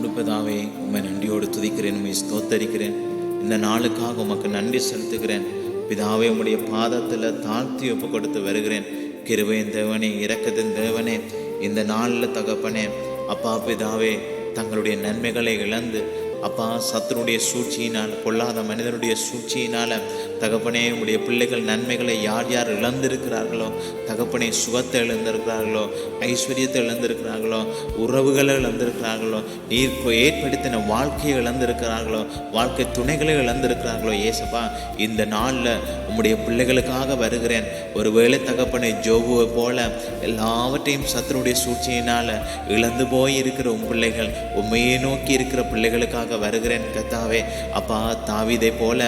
அன்புப்பதாவே உண்மை நன்றியோடு துதிக்கிறேன் உண்மை ஸ்தோத்தரிக்கிறேன். இந்த நாளுக்காக உமக்கு நன்றி செலுத்துகிறேன். பிதாவே உம்முடைய பாதத்தில் தாழ்த்தி ஒப்பு கொடுத்து வருகிறேன். கிருவையின் தேவனே இறக்கத்தின் தேவனே இந்த நாளில் தகப்பனே. அப்பா பிதாவே தங்களுடைய நன்மைகளை இழந்து அப்பா சத்தனுடைய சூழ்ச்சியினால் பொல்லாத மனிதனுடைய சூழ்ச்சியினால் தகப்பனே உடைய பிள்ளைகள் நன்மைகளை யார் யார் இழந்திருக்கிறார்களோ தகப்பனே சுகத்தை இழந்திருக்கிறார்களோ ஐஸ்வர்யத்தை இழந்திருக்கிறார்களோ உறவுகளை இழந்திருக்கிறார்களோ நீர் ஏற்படுத்தின வாழ்க்கையை இழந்திருக்கிறார்களோ வாழ்க்கை துணைகளை இழந்திருக்கிறார்களோ ஏசப்பா இந்த நாளில் உங்களுடைய பிள்ளைகளுக்காக வருகிறேன். ஒருவேளை தகப்பனை ஜோபுவை போல எல்லாவற்றையும் சத்தனுடைய சூழ்ச்சியினால் இழந்து போய் இருக்கிற உன் பிள்ளைகள் உண்மையை நோக்கி இருக்கிற பிள்ளைகளுக்காக வருகிறேன் கத்தாவே அப்பா தாவிதை போல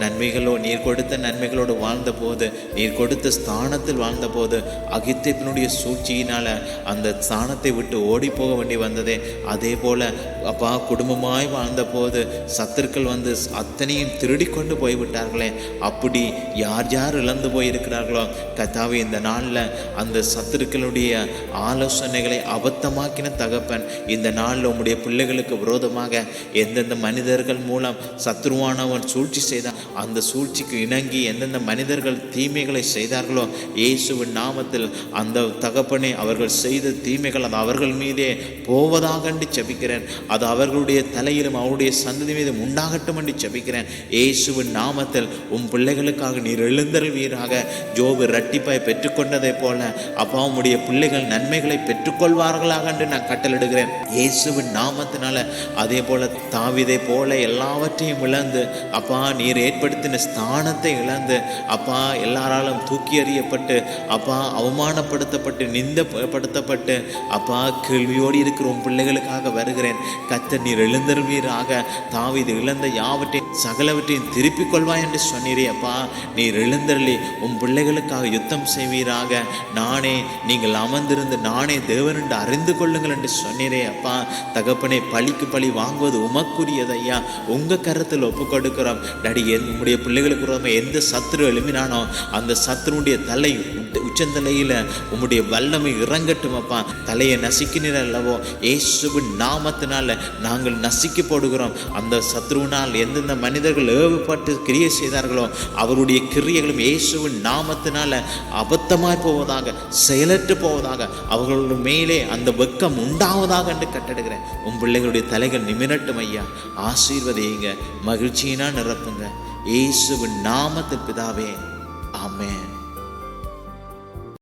நன்மைகளோ நீர் கொடுத்த நன்மைகளோடு வாழ்ந்த போது நீர் கொடுத்த ஸ்தானத்தில் வாழ்ந்த போது அகித்தப்பினுடைய சூழ்ச்சியினால அந்த ஸ்தானத்தை விட்டு ஓடி போக வேண்டி வந்ததே. அதே போல அப்பா குடும்பமாய் வாழ்ந்த போது சத்துருக்கள் வந்து அத்தனையும் திருடி கொண்டு போய்விட்டார்களே. அப்படி யார் யார் இழந்து போயிருக்கிறார்களோ கத்தாவே இந்த நாளில் அந்த சத்துருக்களுடைய ஆலோசனைகளை அபத்தமாக்கின தகப்பன் இந்த நாளில் உம்முடைய பிள்ளைகளுக்கு விரோதமாக எந்தெந்த மனிதர்கள் மூலம் சத்ருவானவன் சூழ்ச்சி செய்தான் அந்த சூழ்ச்சிக்கு இணங்கி எந்தெந்த மனிதர்கள் தீமைகளை செய்தார்களோ இயேசுவின் நாமத்தில் அந்த தகப்பனே அவர்கள் செய்த தீமைகள் அது அவர்கள் மீதே போவதாக என்று அது அவர்களுடைய தலையிலும் அவருடைய சந்ததி மீதும் உண்டாகட்டும் என்று ஜெபிக்கிறேன். இயேசுவின் நாமத்தில் உன் பிள்ளைகளுக்காக நீர் எழுந்தருள்வீராக. ஜோபு ரட்டிப்பாய் பெற்றுக்கொண்டதை போல அப்பா உடைய பிள்ளைகள் நன்மைகளை பெற்றுக்கொள்வார்களாக என்று நான் கட்டளிடுகிறேன் இயேசுவின் நாமத்தினால அதே போல தாவிதை போல எல்லாவற்றையும் இழந்து அப்பா நீர் ஏற்படுத்தின ஸ்தானத்தை இழந்து அப்பா எல்லாராலும் தூக்கி எறியப்பட்டு அப்பா அவமானப்படுத்தப்பட்டு நிந்தப்படுத்தப்பட்டு அப்பா கேள்வியோடு இருக்கிற உன் பிள்ளைகளுக்காக வருகிறேன். கத்த நீர் எழுந்தருவீராக தாவிது இழந்த யாவற்றையும் சகலவற்றையும் திருப்பிக் கொள்வாய் என்று சொன்னீரே அப்பா. நீர் எழுந்தருளி உன் பிள்ளைகளுக்காக யுத்தம் செய்வீராக. நானே நீங்கள் அமர்ந்திருந்து நானே தேவன் என்று அறிந்து கொள்ளுங்கள் என்று சொன்னீரே அப்பா. தகப்பனை பழிக்கு பழி வாங்குவது உமக்கு ஐயா உங்க கருத்தில் ஒப்பு கொடுக்கிறோம் டாடி என் பிள்ளைகளுக்கு எந்த சத்துரு எழுப்பினானோ அந்த சத்துருடைய தலை உச்சந்தலையில் உம்முடைய வல்லமை இறங்கட்டும் அப்பா தலையை நசுக்கினீர் அல்லவோ இயேசுவின் நாமத்தினால நாங்கள் நசுக்கி போடுகிறோம் அந்த சத்ருவினால் எந்தெந்த மனிதர்கள் ஏவப்பட்டு கிரியை செய்தார்களோ அவருடைய கிரியைகளும் இயேசுவின் நாமத்தினால அபத்தமாய் போவதாக செயலற்று போவதாக அவர்களுடைய மேலே அந்த வெக்கம் உண்டாவதாக என்று கட்டடுகிறேன். உன் பிள்ளைகளுடைய தலைகள் நிமிரட்டும் ஐயா. ஆசீர்வதிங்க மகிழ்ச்சியினா நிரப்புங்க. இயேசுவின் நாமத்தில் பிதாவே. ஆமேன்.